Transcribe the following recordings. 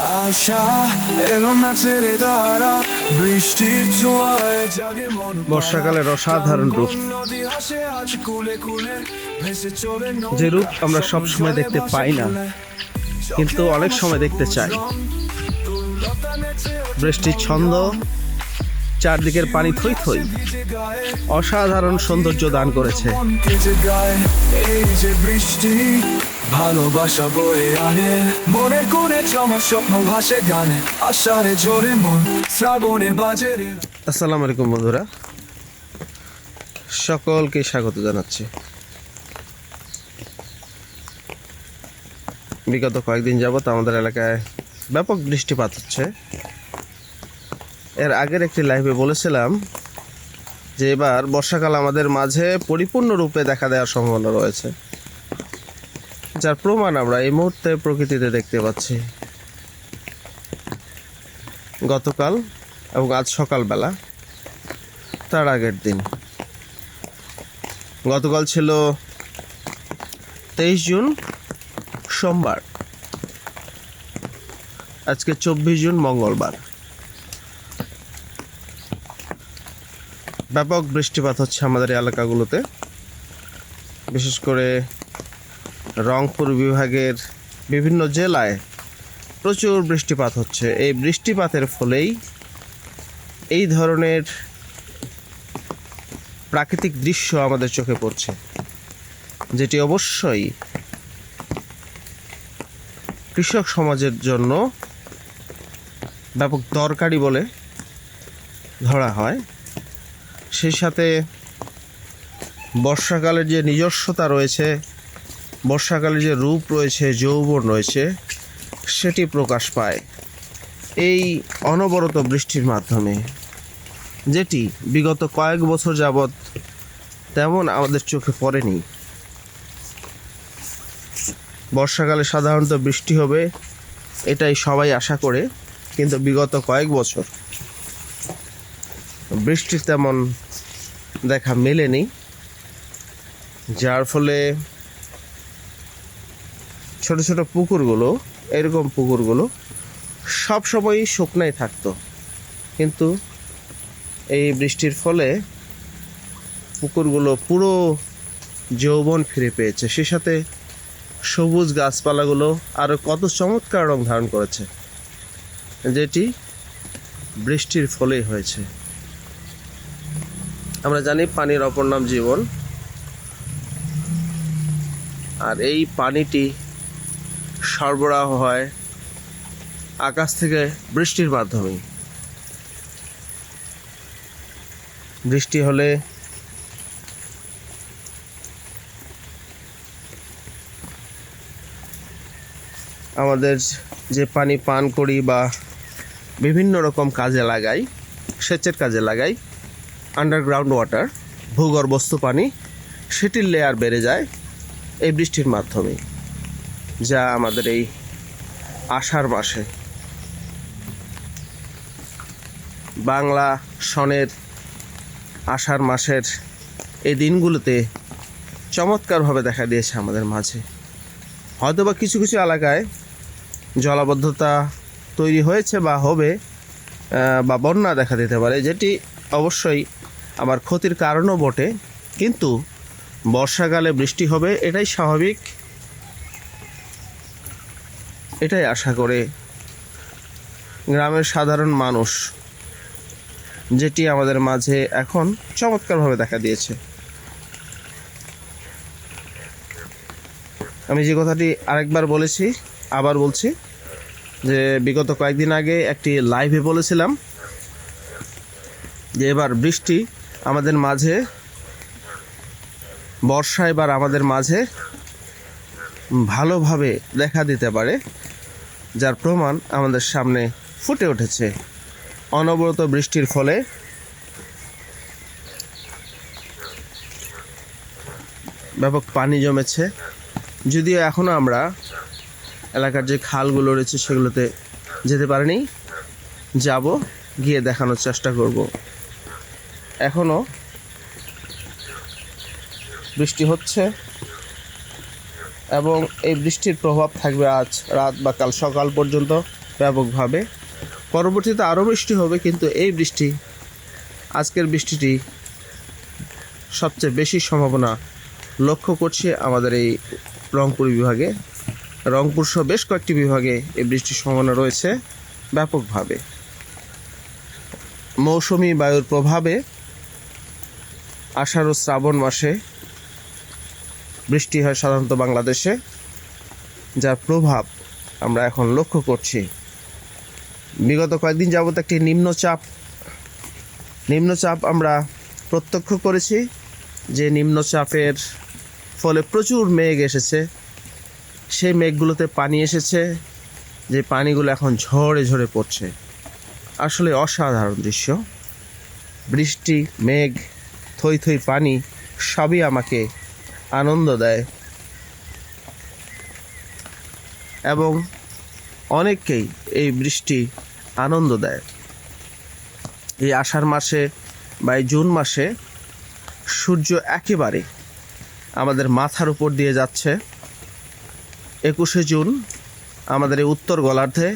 আশা এলো না ছেড়ে তারা বৃষ্টির ছোঁয়ায় জাগে মন বর্ষাকালের অসাধারণ রূপ। যে রূপ আমরা সব সময় দেখতে পাই না কিন্তু অনেক সময় দেখতে চাই। বৃষ্টির ছন্দ চারদিকের পানি থই থই অসাধারণ সৌন্দর্য দান করেছে। ভালোবাসা বয়ে আনে। মনে কোণে চমক স্বপ্ন ভাসে গানে। আষাঢ়ে ঝরে মন, শ্রাবণে বাজে আসসালামু আলাইকুম বন্ধুরা। সকলকে স্বাগত জানাচ্ছি। বিগত কয়েকদিন যাবত আমাদের এলাকায় ব্যাপক বৃষ্টিপাত হচ্ছে। এর আগের একটি লাইভে বলেছিলাম যে এবার বর্ষাকাল আমাদের মাঝে পরিপূর্ণ রূপে দেখা দেওয়ার সম্ভাবনা রয়েছে। যার প্রমাণ আমরা এই মুহূর্তে প্রকৃতিতে দেখতে পাচ্ছি। গতকাল এবং আজ সকালবেলা, তার আগের দিন। গতকাল ছিল তেইশ জুন, সোমবার। আজকে চব্বিশ জুন, মঙ্গলবার। ব্যাপক বৃষ্টিপাত হচ্ছে আমাদের এলাকাগুলোতে। বিশেষ করে রংপুর বিভাগের বিভিন্ন জেলায় প্রচুর বৃষ্টিপাত হচ্ছে। এই বৃষ্টিপাতের ফলেই এই ধরনের প্রাকৃতিক দৃশ্য আমাদের চোখে পড়ছে, যেটি অবশ্যই কৃষক সমাজের জন্য ব্যাপক দরকারি বলে ধরা হয়। সেই সাথে বর্ষাকালের যে নিজস্বতা রয়েছে বর্ষাকালের যে রূপ রয়েছে, যৌবন রয়েছে, সেটি প্রকাশ পায় এই অনবরত বৃষ্টির মাধ্যমে। যেটি বিগত কয়েক বছর যাবৎ তেমন আমাদের চোখে পড়েনি। বর্ষাকালে সাধারণত বৃষ্টি হবে, এটাই সবাই আশা করে, কিন্তু বিগত কয়েক বছর বৃষ্টির তেমন দেখা মেলেনি, যার ফলে ছোট ছোট পুকুরগুলো, এরকম পুকুরগুলো সব সময়ই শুকনাই থাকতো। কিন্তু এই বৃষ্টির ফলে পুকুরগুলো পুরো যৌবন ফিরে পেয়েছে। সে সাথে সবুজ গাছপালাগুলো আরও কত চমৎকার রং ধারণ করেছে, যেটি বৃষ্টির ফলেই হয়েছে। আমরা জানি পানির অপর নাম জীবন। আর এই পানিটি সরবরাহ হয় আকাশ থেকে বৃষ্টির মাধ্যমে বৃষ্টি হলে আমাদের যে পানি পান করি বা বিভিন্ন রকম কাজে লাগাই, সেচের কাজে লাগাই আন্ডারগ্রাউন্ড ওয়াটার ভূগর্ভস্থ পানি, সেটির লেয়ার বেড়ে যায় এই বৃষ্টির মাধ্যমে যা আমাদের এই আষাঢ় মাসে। বাংলা সনের আষাঢ় মাসের এই দিনগুলোতে চমৎকারভাবে দেখা দিয়েছে আমাদের মাঝে। হয়তোবা কিছু কিছু এলাকায় জলাবদ্ধতা তৈরি হয়েছে বা হবে বা বন্যা দেখা দিতে পারে, যেটি অবশ্যই আবার ক্ষতির কারণও বটে। কিন্তু বর্ষাকালে বৃষ্টি হবে, এটাই স্বাভাবিক। এটাই আশা করে। গ্রামের সাধারণ মানুষ, যেটি আমাদের মাঝে এখন চমৎকারভাবে দেখা দিয়েছে। আমি যে কথাটি আরেকবার বলেছি, আবার বলছি যে বিগত কয়েকদিন আগে একটি লাইভে বলেছিলাম যে এবার বৃষ্টি আমাদের মাঝে, বর্ষা এবার আমাদের মাঝে ভালোভাবে দেখা দিতে পারে। যার প্রমাণ আমাদের সামনে ফুটে উঠেছে। অনবরত বৃষ্টির ফলে ব্যাপক পানি জমেছে। যদিও এখনও আমরা এলাকার যে খালগুলো রয়েছে সেগুলোতে যেতে পারিনি, যাব, গিয়ে দেখানোর চেষ্টা করব। এখনও বৃষ্টি হচ্ছে। এবং এই বৃষ্টির প্রভাব থাকবে আজ রাত বা কাল সকাল পর্যন্ত ব্যাপকভাবে। পরবর্তীতে আরও বৃষ্টি হবে, কিন্তু এই বৃষ্টি, আজকের বৃষ্টিটি সবচেয়ে বেশি সম্ভাবনা লক্ষ্য করছে আমাদের এই রংপুর বিভাগে। রংপুর সহ বেশ কয়েকটি বিভাগে এই বৃষ্টির সম্ভাবনা রয়েছে ব্যাপকভাবে। মৌসুমি বায়ুর প্রভাবে আষাঢ় শ্রাবণ মাসে বৃষ্টি হয় সাধারণত বাংলাদেশে, যার প্রভাব আমরা এখন লক্ষ্য করছি। বিগত কয়েকদিন যাবত একটি নিম্নচাপ নিম্নচাপ আমরা প্রত্যক্ষ করেছি যে নিম্নচাপের ফলে প্রচুর মেঘ এসেছে। সেই মেঘগুলোতে পানি এসেছে, যে পানিগুলো এখন ঝরে ঝরে পড়ছে। আসলে অসাধারণ দৃশ্য। বৃষ্টি, মেঘ, থই থই পানি সবই আমাকে আনন্দ দেয়। এবং অনেককেই এই বৃষ্টি আনন্দ দেয়। এই আষাঢ় মাসে বা এই জুন মাসে সূর্য একেবারে আমাদের মাথার উপর দিয়ে যাচ্ছে। একুশে জুন আমাদের এই উত্তর গোলার্ধে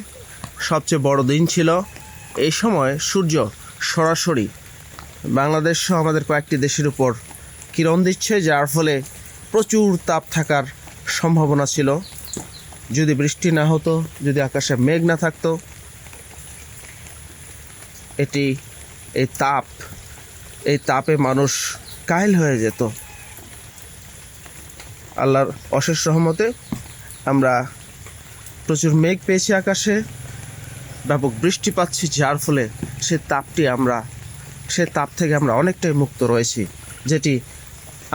সবচেয়ে বড় দিন ছিল। এই সময় সূর্য সরাসরি বাংলাদেশ সহ আমাদের কয়েকটি দেশের উপর কিরণ দিচ্ছে, যার ফলে প্রচুর তাপ থাকার সম্ভাবনা ছিল। যদি বৃষ্টি না হতো, যদি আকাশে মেঘ না থাকতো, এটি, এই তাপ, এই তাপে মানুষ কাইল হয়ে যেত। আল্লাহর অশেষ রহমতে আমরা প্রচুর মেঘ পেয়েছি আকাশে, ব্যাপক বৃষ্টি পাচ্ছি, যার ফলে সে তাপটি আমরা, সে তাপ থেকে আমরা অনেকটাই মুক্ত রয়েছি, যেটি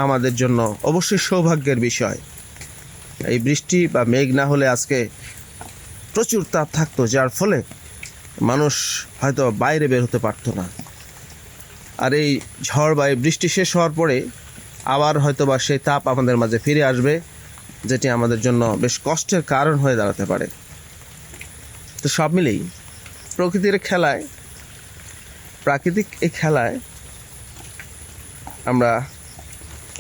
আমাদের জন্য অবশ্যই সৌভাগ্যের বিষয়। এই বৃষ্টি বা মেঘ না হলে আজকে প্রচুর তাপ থাকতো, যার ফলে মানুষ হয়তো বাইরে বের হতে পারতো না। আর এই ঝড় বা এই বৃষ্টি শেষ হওয়ার পরে আবার হয়তো বা সেই তাপ আমাদের মাঝে ফিরে আসবে, যেটি আমাদের জন্য বেশ কষ্টের কারণ হয়ে দাঁড়াতে পারে। তো সব মিলেই প্রকৃতির খেলায়, প্রাকৃতিক এই খেলায় আমরা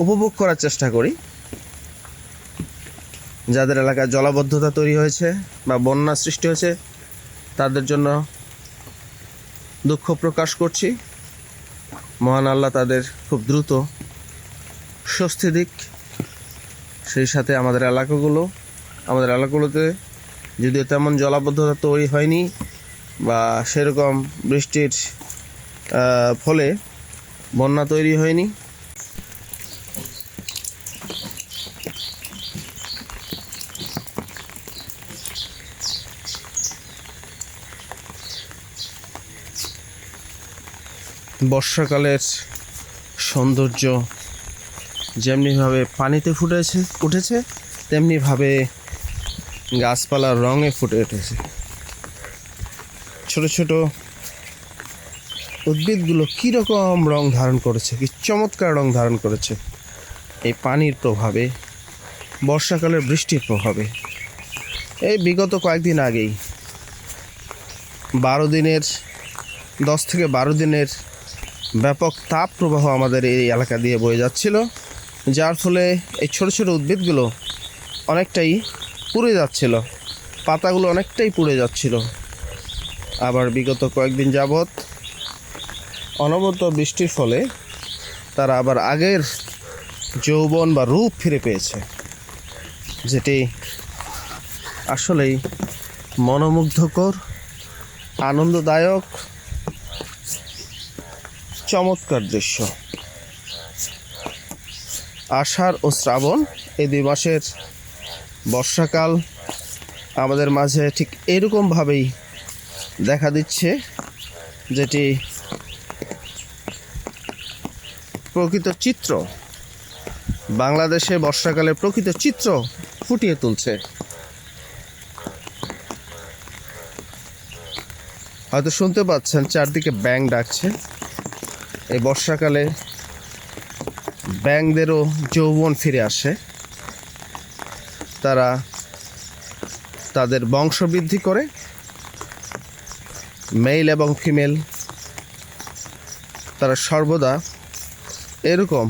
উপভোগ করার চেষ্টা করি। যাদের এলাকায় জলাবদ্ধতা তৈরি হয়েছে বা বন্যা সৃষ্টি হয়েছে, তাদের জন্য দুঃখ প্রকাশ করছি। মহান আল্লাহ তাদের খুব দ্রুত স্বস্তি দিক। সেই সাথে আমাদের এলাকাগুলো, আমাদের এলাকাগুলোতে যদিও তেমন জলাবদ্ধতা তৈরি হয়নি বা সেরকম বৃষ্টির ফলে বন্যা তৈরি হয়নি বর্ষাকালের সৌন্দর্য যেমনিভাবে পানিতে ফুটেছে উঠেছে তেমনিভাবে গাছপালার রঙে ফুটে উঠেছে। ছোট ছোট উদ্ভিদগুলো কীরকম রং ধারণ করেছে, কি চমৎকার রং ধারণ করেছে, এই পানির প্রভাবে, বর্ষাকালের বৃষ্টির প্রভাবে। এই বিগত কয়েকদিন আগেই, বারো দিনের, দশ থেকে বারো দিনের ব্যাপক তাপ প্রবাহ আমাদের এই এলাকা দিয়ে বয়ে যাচ্ছিল, যার ফলে এই ছোট ছোট উদ্ভিদগুলো অনেকটাই পুড়ে যাচ্ছিল, পাতাগুলো অনেকটাই পুড়ে যাচ্ছিল। আবার বিগত কয়েকদিন যাবৎ অনবরত বৃষ্টির ফলে তারা আবার আগের যৌবন বা রূপ ফিরে পেয়েছে, যেটি আসলেই মনোমুগ্ধকর, আনন্দদায়ক চমৎকার দৃশ্য। আষাঢ় ও শ্রাবণ এই দুই মাসের বর্ষাকাল আমাদের মাঝে ঠিক এরকমভাবেই দেখা দিচ্ছে, যেটি প্রকৃত চিত্র। বাংলাদেশে বর্ষাকালে প্রকৃত চিত্র ফুটিয়ে তুলছে। হয়তো শুনতে পাচ্ছেন, চারদিকে ব্যাং ডাকছে। এই বর্ষাকালে ব্যাংদেরও যৌবন ফিরে আসে। তারা তাদের বংশবৃদ্ধি করে, মেল এবং ফিমেল, তারা সর্বদা এরকম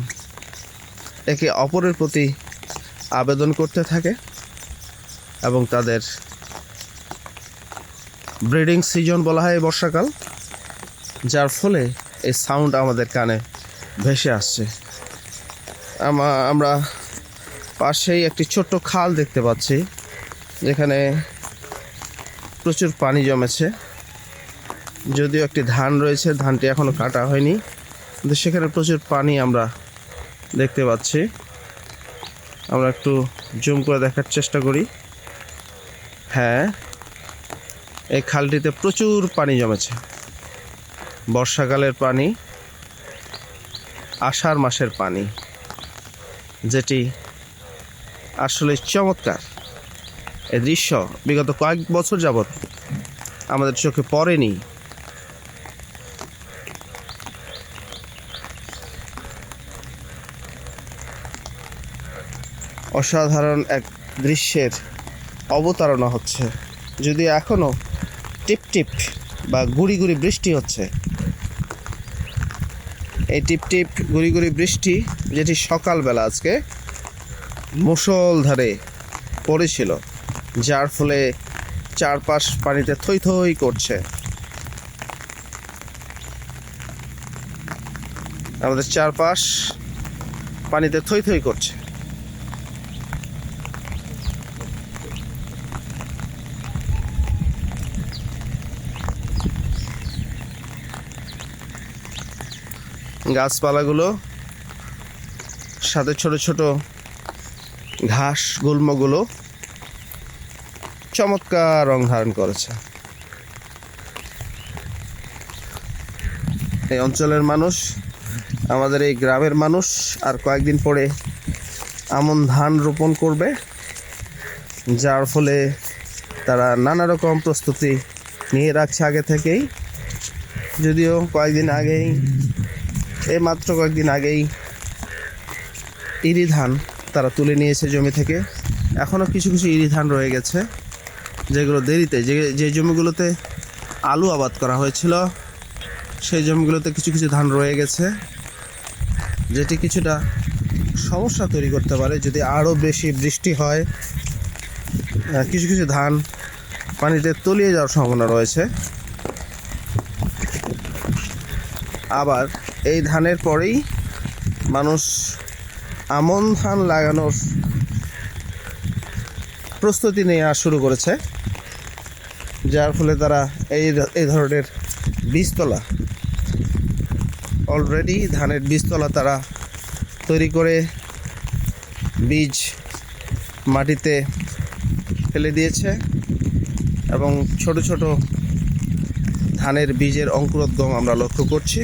একে অপরের প্রতি আবেদন করতে থাকে এবং তাদের ব্রিডিং সিজন বলা হয় বর্ষাকাল, যার ফলে এই সাউন্ড আমাদের কানে ভেসে আসছে। আমা- আমরা পাশেই একটি ছোট্ট খাল দেখতে পাচ্ছি, যেখানে প্রচুর পানি জমেছে। যদিও একটি ধান রয়েছে, ধানটি এখনও কাটা হয়নি, কিন্তু সেখানে প্রচুর পানি আমরা দেখতে পাচ্ছি। আমরা একটু জুম করে দেখার চেষ্টা করি। হ্যাঁ এই খালটিতে প্রচুর পানি জমেছে। বর্ষাকালের পানি, আষাঢ় মাসের পানি, যেটি আসলে চমৎকার। এ দৃশ্য বিগত কয়েক বছর যাবৎ আমাদের চোখে পড়েনি। অসাধারণ এক দৃশ্যের অবতারণা হচ্ছে। যদি এখনও টিপ টিপ বা গুড়ি গুড়ি বৃষ্টি হচ্ছে এই টিপ টিপ, গুড়ি গুড়ি বৃষ্টি যেটি সকালবেলা আজকে মুষলধারে পড়েছিল, যার ফলে চারপাশ পানিতে থই থই করছে। আমাদের চারপাশ পানিতে থই থই করছে। গাছপালাগুলো, সাথে ছোট ছোট ঘাস গুল্মগুলো চমৎকার রং ধারণ করেছে। এই অঞ্চলের মানুষ, আমাদের এই গ্রামের মানুষ আর কয়েকদিন পরে আমন ধান রোপণ করবে, যার ফলে তারা নানা রকম প্রস্তুতি নিয়ে রাখছে আগে থেকেই। যদিও কয়েকদিন আগেই এই মাত্র কয়েকদিন আগেই ইরি ধান তারা তুলে নিয়েছে জমি থেকে। এখনও কিছু কিছু ইরি ধান রয়ে গেছে, যেগুলো দেরিতে, যে যে জমিগুলোতে আলু আবাদ করা হয়েছিল, সেই জমিগুলোতে কিছু কিছু ধান রয়ে গেছে, যেটি কিছুটা সমস্যা তৈরি করতে পারে যদি আরও বেশি বৃষ্টি হয়। কিছু কিছু ধান পানিতে তলিয়ে যাওয়ার সম্ভাবনা রয়েছে। আবার এই ধানের পরেই মানুষ আমন ধান লাগানোর প্রস্তুতি নেওয়া শুরু করেছে, যার ফলে তারা এই এই ধরনের বীজতলা অলরেডি ধানের বীজতলা তারা তৈরি করে বীজ মাটিতে ফেলে দিয়েছে এবং ছোট ছোট ধানের বীজের অঙ্কুরোদ্গম আমরা লক্ষ্য করছি।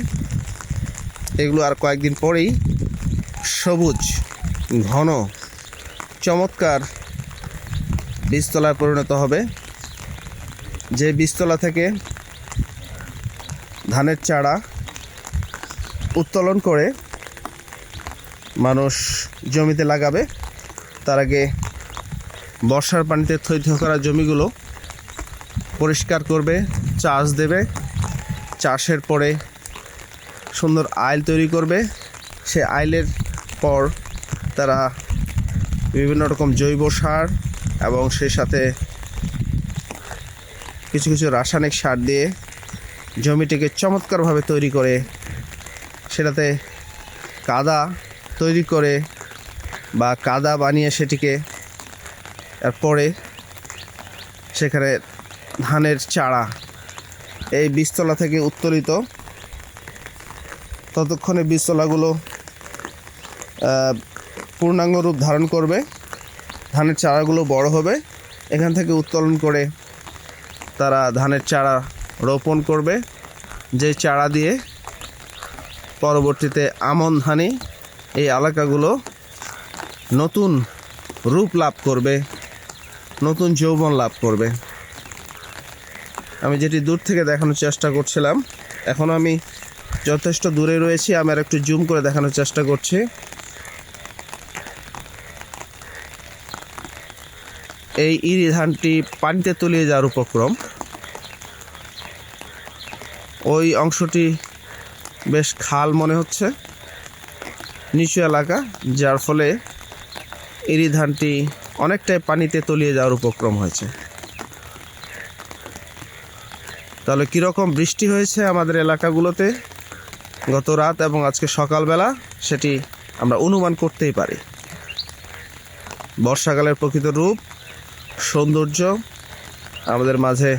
এগুলো আর কয়েকদিন পরেই সবুজ, ঘন, চমৎকার বীজতলায় পরিণত হবে। যে বীজতলা থেকে ধানের চারা উত্তোলন করে মানুষ জমিতে লাগাবে, তার আগে বর্ষার পানিতে থই করা জমিগুলো পরিষ্কার করবে, চাষ দেবে। চাষের পরে সুন্দর আইল তৈরি করবে। সে আইলের পর তারা বিভিন্ন রকম জৈব সার এবং সেই সাথে কিছু কিছু রাসায়নিক সার দিয়ে জমিটিকে চমৎকারভাবে তৈরি করে, সেটাতে কাদা তৈরি করে বা কাদা বানিয়ে সেটিকে এরপরে সেখানে ধানের চারা, এই বীজতলা থেকে উত্তোলিত ততক্ষণে বীজতলাগুলো পূর্ণাঙ্গ রূপ ধারণ করবে। ধানের চারাগুলো বড় হবে। এখান থেকে উত্তোলন করে তারা ধানের চারা রোপণ করবে। যে চারা দিয়ে পরবর্তীতে আমন ধানে এই এলাকাগুলো নতুন রূপ লাভ করবে, নতুন যৌবন লাভ করবে। আমি যেটি দূর থেকে দেখানোর চেষ্টা করছিলাম, এখন আমি যথেষ্ট দূরে রয়েছি, আমি আর একটু জুম করে দেখানোর চেষ্টা করছি। এই ইরি ধানটি পানিতে তলিয়ে যাওয়ার উপক্রম। ওই অংশটি বেশ খাল মনে হচ্ছে, নিচু এলাকা, যার ফলে ইরি ধানটি অনেকটাই পানিতে তলিয়ে যাওয়ার উপক্রম হয়েছে। তাহলে কীরকম বৃষ্টি হয়েছে আমাদের এলাকাগুলোতে? গত রাত এবং আজকে সকালবেলা সেটি আমরা অনুমান করতেই পারি। বর্ষাকালের প্রকৃত রূপ, সৌন্দর্য আমাদের মাঝে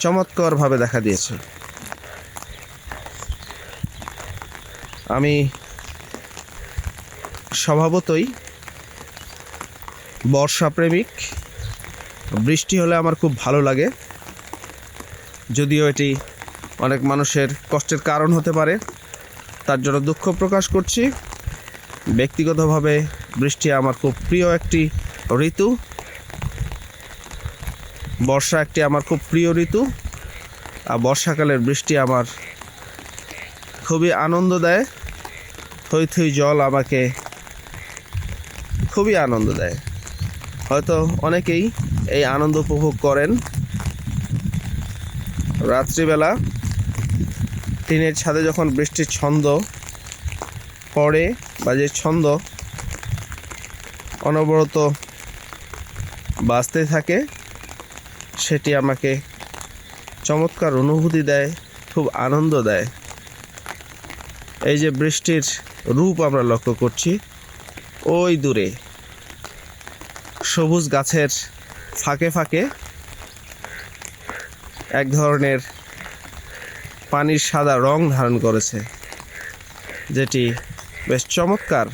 চমৎকারভাবে দেখা দিয়েছে। আমি স্বভাবতই বর্ষা প্রেমিক বৃষ্টি হলে আমার খুব ভালো লাগে। যদিও এটি অনেক মানুষের কষ্টের কারণ হতে পারে। তার জন্য দুঃখ প্রকাশ করছি। ব্যক্তিগতভাবে বৃষ্টি আমার খুব প্রিয় একটি ঋতু। বর্ষা একটি আমার খুব প্রিয় ঋতু। আর বর্ষাকালের বৃষ্টি আমার খুবই আনন্দ দেয়। থই থই জল আমাকে খুবই আনন্দ দেয়। হয়তো অনেকেই এই আনন্দ উপভোগ করেন। রাত্রিবেলা টিনের ছাদে যখন বৃষ্টির ছন্দ পড়ে বা যে ছন্দ অনবরত বাঁচতে থাকে, সেটি আমাকে চমৎকার অনুভূতি দেয়, খুব আনন্দ দেয়। এই যে বৃষ্টির রূপ আমরা লক্ষ্য করছি, ওই দূরে সবুজ গাছের ফাঁকে ফাঁকে এক ধরনের পানির সাদা রং ধারণ করেছে, যেটি বেশ চমৎকার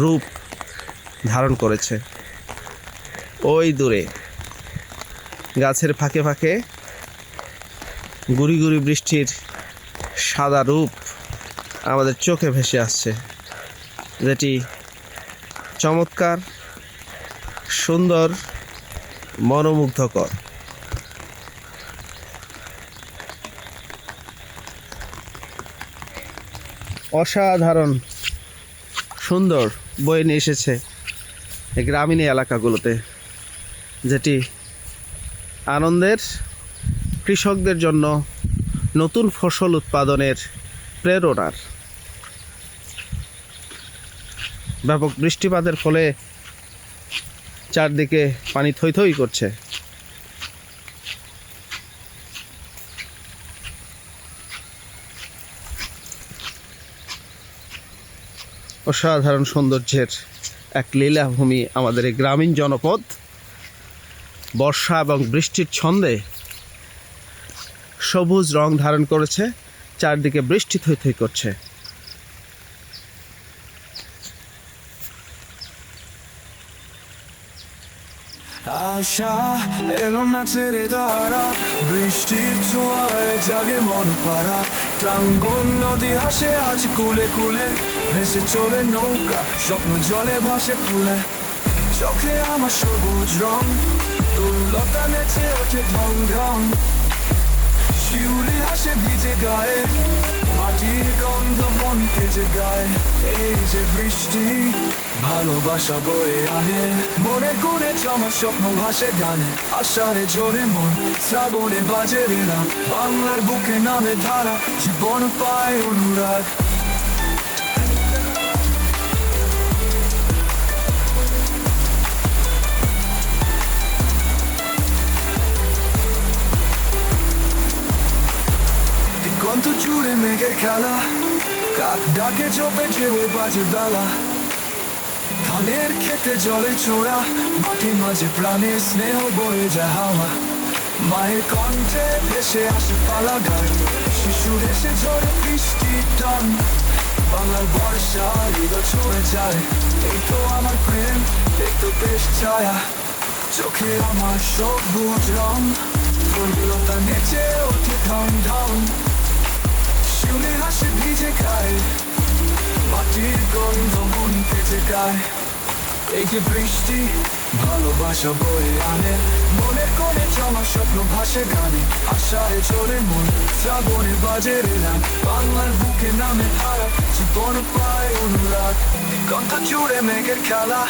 রূপ ধারণ করেছে। ওই দূরে, গাছের ফাঁকে ফাঁকে গুড়ি গুড়ি বৃষ্টির সাদা রূপ আমাদের চোখে ভেসে আসছে, যেটি চমৎকার, সুন্দর, মনোমুগ্ধকর। অসাধারণ সুন্দর বয়ে নিয়ে এসেছে এই গ্রামীণ এলাকাগুলোতে, যেটি আনন্দের কৃষকদের জন্য নতুন ফসল উৎপাদনের প্রেরণার। ব্যাপক বৃষ্টিপাতের ফলে চারদিকে পানি থই থই করছে। অসাধারণ সৌন্দর্যের এক লীলাভূমি আমাদের এই গ্রামীণ জনপদ। বর্ষা এবং বৃষ্টির ছন্দে সবুজ রং ধারণ করেছে, চারদিকে বৃষ্টি থই থই করছে। আশা এলো না ছেড়ে দাঁড়া বৃষ্টির ছোঁয়ায় জাগে মন পাড়া। টাঙ্গন নদী হাসে আজ কুলে কুলে ভেসে চলে নৌকা, স্বপ্ন জলে ভাসে ফুলে। চোখে আমার সবুজ রং, দুর্লতা নেচে ওঠে ঢং ঢং। শিউলি হাসে ভিজে গায়ে, মাটির গন্ধ মন কেজে গায়ে। এই যে বৃষ্টি, ভালোবাসা বয়ে আনে। মনে কোণে চমক স্বপ্ন ভাসে গানে, আষাঢ়ে জোরে মন, শ্রাবণে বাজে রেনা বাংলার বুকে নামে ধারা, জীবন পায় অনুরাগ। দিগন্ত জুড়ে মেঘের খেলা। কাক ডাকে চোপে ঢেউ বাজে বেলা। ধানের খেতে জলে ছোড়া মাটির মাঝে প্রাণের স্নেহ বয়ে যায় হাওয়া। মায়ের কণ্ঠে ভেসে আসে পালা গান, শিশুর এসে ঝরে বৃষ্টির টান। বাংলার বর্ষা হৃদয় ছুঁয়ে যায়, এই তো আমার প্রেম, এই তো বেশ ছায়া। চোখে আমার সবুজ রং, দুর্বলতা নেচে ওঠে ঢং ঢং। শিউলি হাসি ভিজে খায়। মাটির গন্ধ মন পেতে গায়। এই যে বৃষ্টি ভালোবাসা বয়ে আনে। মনের কোণে জমা স্বপ্ন ভাসে গানে। আশায় চলে মন, শ্রাবণে বাজে রেলা বাংলার বুকে নামে ধারা জীবন পায় অনুরাগ। কণ্ঠ জুড়ে মেঘের খেলা।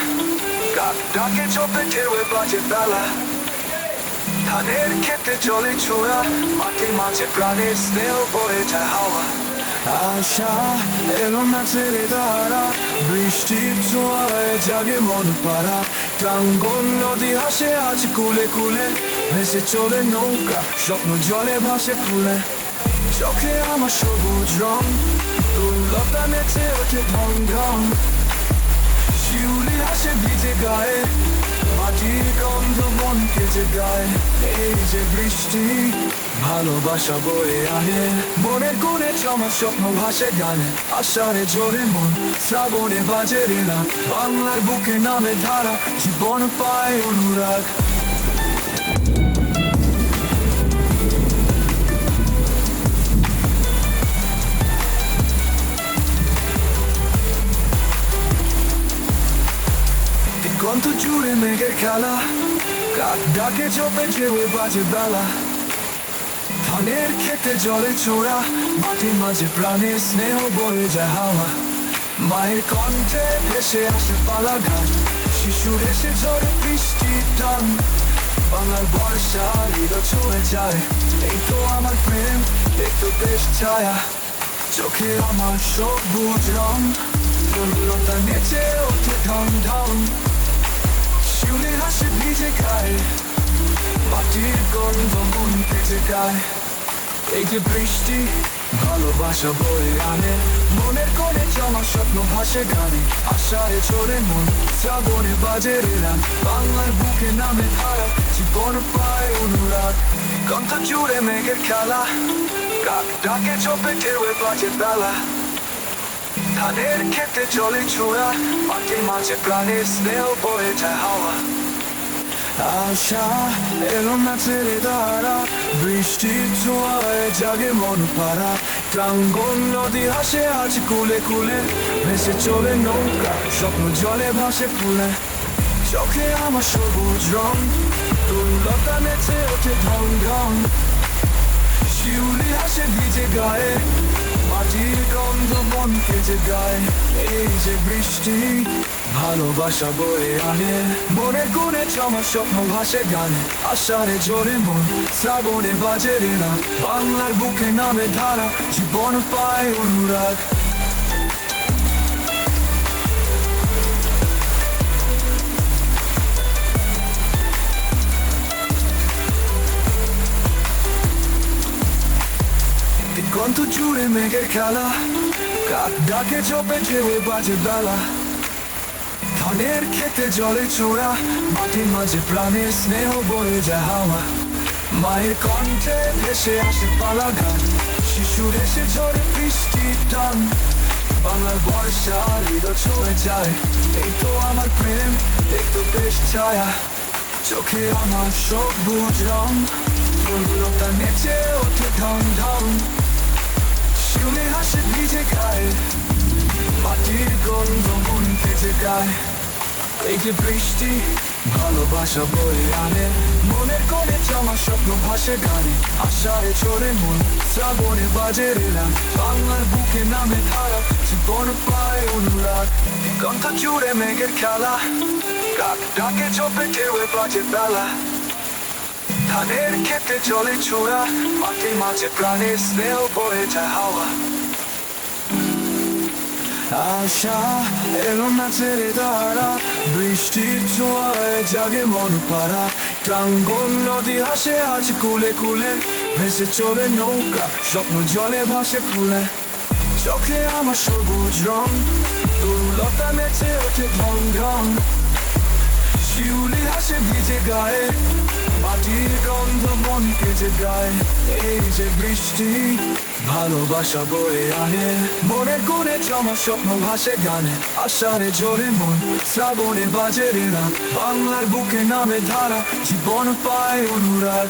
কাক ডাকে চোপে ঢেউয়ে বাজে বেলা। ধানের খেতে চলে ছোড়া মাটির মাঝে প্রাণের স্নেহ বয়ে হাওয়া। আশা এলো না ছেড়ে তারা বৃষ্টির ছোঁয়ায় জাগে মন পাড়া। টাঙ্গন নদী হাসে আজ কুলে কুলে, ভেসে চলে নৌকা, স্বপ্ন জলে ভাসে ফুলে। চোখে আমার সবুজ রং দুর্লতা নেচে ওঠে ঢং শিউলি হাসে ভিজে গায়ে, মাটির গন্ধ মন কেজে এই যে বৃষ্টি ভালোবাসা বয়ে আনে মনের কোণে চমা স্বপ্ন ভাসে গানে আষাঢ়ে জোরে মন শ্রাবণে বাজে রে না বাংলার বুকে নামে ধারা জীবন পায় অনুরাগ দিগন্ত জুড়ে মেঘের খেলা ডাকে চোপে ঢেউয়ে বাজে বেলা। ধানের খেতে জলে ছোড়া, মাটির মাঝে প্রাণের স্নেহ বয়ে যায় হাওয়া। মায়ের কণ্ঠে ভেসে আসে পালা গান শিশুর এসে ঝরে বৃষ্টির টান। বাংলার বর্ষা হৃদয় ছুঁয়ে যায়, এই তো আমার প্রেম, এই তো বেশ ছায়া। চোখে আমার সবুজ রং দুর্বলতা নেচে ওঠে ঢং ঢং শিউলি হাসে ভিজে গায়ে, মাটির গন্ধ মন পেতে গায়ে। এই যে বৃষ্টি, ভালোবাসা বয়ে আনে, মনের কোণে জমা স্বপ্ন ভাসে গানে, আশায় চড়ে মন, শ্রাবণে বাজে রেলাম বাংলার বুকে নামে ধারা, জীবন পায় অনুরাগ। কণ্ঠ জুড়ে মেঘের খেলা ডাকে চোপে ঢেউয়ে বাজে বেলা। ধানের খেতে চলে ছোড়া মাটির মাঝে প্রাণের স্নেহ বয়ে যায় হাওয়া। আশা এলো না ছেড়ে দাঁড়া বৃষ্টির ছোঁয়ায় জাগে মন পাড়া প্রাঙ্গন নদী হাসে আজ কুলে কুলে, ভেসে চলে নৌকা, স্বপ্ন জলে ভাসে ফুলে। চোখে আমার সবুজ রং দুর্লতা নেচে ওঠে ঢং ঢং। শিউলি হাসে ভিজে গায়ে মাটির গন্ধ মনকে যে গায়, এই যে বৃষ্টি ভালোবাসা বয়ে আনে। মনে কোনে চমা স্বপ্ন ভাসে গানে, আষাঢ়ে জোরে মন, শ্রাবণে বাজে রে না বাংলার বুকে নামে ধারা, জীবন পায় অনুরাগ। দিগন্ত জুড়ে মেঘের খেলা। কাক ডাকে চোপে ঢেউয়ে বাজে বেলা। ধানের খেতে জলে ছোড়া মাটির মাঝে প্রাণের স্নেহ বয়ে যায় হাওয়া। মায়ের কণ্ঠে ভেসে আসে পালা গান শিশুর এসে ঝরে বৃষ্টির টান। বাংলার বর্ষা হৃদয় ছুঁয়ে যায়, এই তো আমার প্রেম, এই তো বেশ ছায়া। চোখে আমার সবুজ রং দুর্বলতা নেচে ওঠে ঢং ঢং। শিউলি হাসে ভিজে গায়ে। মাটির গন্ধ মন পেতে গায়ে। এই যে বৃষ্টি, ভালোবাসা বয়ে আনে। মনের কোণে জমা স্বপ্ন ভাসে গানে। আশায় চড়ে মন, শ্রাবণে বাজে রেলাম বাংলার বুকে নামে ধারা, জীবন পায় অনুরাগ। কণ্ঠ জুড়ে মেঘের খেলা। ডাকে চোপে ঢেউয়ে বাজে বেলা। ধানের খেতে চলে ছোড়া, মাটির মাঝে প্রাণের স্নেহ বয়ে হাওয়া। আশা এলো না ছেড়ে দাঁড়া বৃষ্টির ছোঁয়ায় জাগে মন পাড়া। টাঙ্গন নদী হাসে আজ কুলে কুলে, ভেসে চলে নৌকা, স্বপ্ন জলে ভাসে ফুলে চোখে আমার সবুজ রং, দুর্লতা নেচে ওঠে ঢং শিউলি হাসে ভিজে গায়ে মাটির গন্ধ মনকে যে গায়, এই যে বৃষ্টি ভালোবাসা বয়ে আনে। মনে করে জমা স্বপ্ন ভাসে গানে, আষাঢ়ে জোরে মন, শ্রাবণে বাজে রে না বাংলার বুকে নামে ধারা, জীবন পায় অনুরাগ।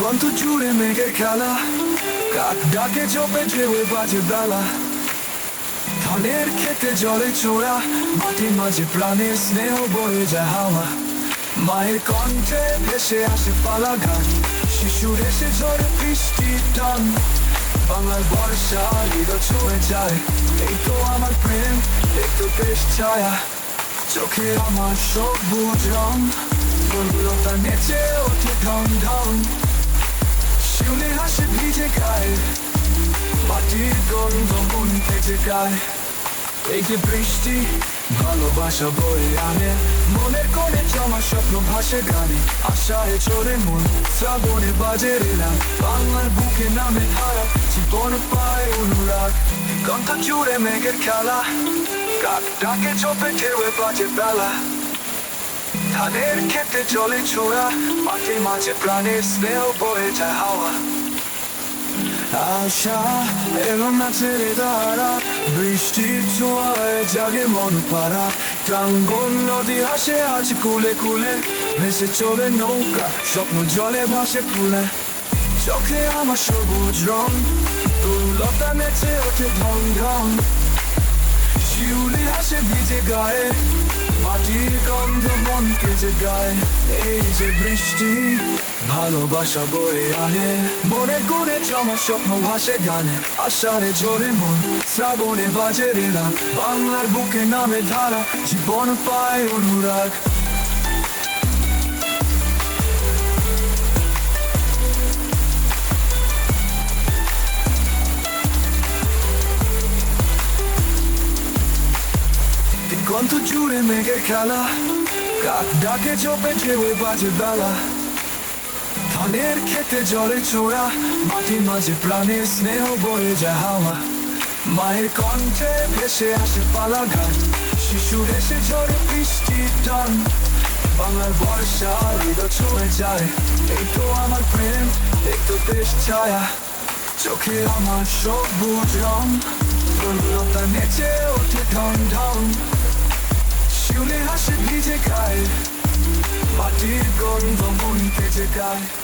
দিগন্ত জুড়ে মেঘের খেলা। কাক ডাকে চোপে ঢেউয়ে বাজে বেলা। ধানের খেতে জলে ছোড়া মাটির মাঝে প্রাণের স্নেহ বয়ে যায় হাওয়া। মায়ের কণ্ঠে ভেসে আসে পালা গান। শিশুর এসে ঝরে বৃষ্টির টান। বাংলার বর্ষা হৃদয় ছুঁয়ে যায়। এই তো আমার প্রেম এই তো বেশ ছায়া। চোখে আমার সবুজ রং। বনলতা নেচে ওঠে ঢং ঢং। শিউলি হাসে ভিজে গায়ে মাটির গন্ধ মন ভেজে গায়ে এই যে বৃষ্টি, ভালোবাসা বয়ে আনে। মনের কোণে জমা স্বপ্ন ভাসে গানে। আশায় চড়ে মন, শ্রাবণে বাজে রেলাম বাংলার বুকে নামে ধারা জীবন পায় অনুরাগ। কণ্ঠ জুড়ে মেঘের খেলা। কাক ডাকে চোপে ঢেউয়ে বাজে বেলা। ধানের খেতে চলে ছোড়া, মাঠে মাঝে প্রাণের স্নেহ বয়ে যায় হাওয়া। আশা এলো না ছেড়ে দাঁড়া বৃষ্টির ছোঁয়ায় জাগে মন পাড়া। টাঙ্গন নদী আসে আজ কুলে কুলে, ভেসে চলে নৌকা, স্বপ্ন জলে ভাসে ফুলে। চোখে আমার সবুজ রং তুলতা নেচে ওঠে ঢং ঢং শিউলি আসে ভিজে গায়ে মাটির গন্ধ মনকে যে গায়। এই যে বৃষ্টি, ভালোবাসা বয়ে আনে। মনে করে জমা স্বপ্ন ভাসে গানে। আষাঢ়ে ঝরে মন, শ্রাবণে বাজে রেলা বাংলার বুকে নামে ধারা, জীবন পায় অনুরাগ। দিগন্ত জুড়ে মেঘের খেলা কাক ডাকে চোপে ঢেউয়ে বাজে বেলা ধানের খেতে জলে ছোড়া মাটির মাঝে প্রাণের স্নেহ বয়ে যায় হাওয়া মায়ের কণ্ঠে ভেসে আসে পালা ঘাট শিশুর এসে ঝরে বৃষ্টির টান বাংলার বর্ষা হৃদয় ছুঁয়ে যায় এই তো আমার প্রেম এই তো বেশ ছায়া চোখে আমার সবুজ রং বনলতা নেচে ওঠে ঢং ঢং শিউলি হাসে নিজে গায়ে মাটির গন্ধ মন পেজে গায়ে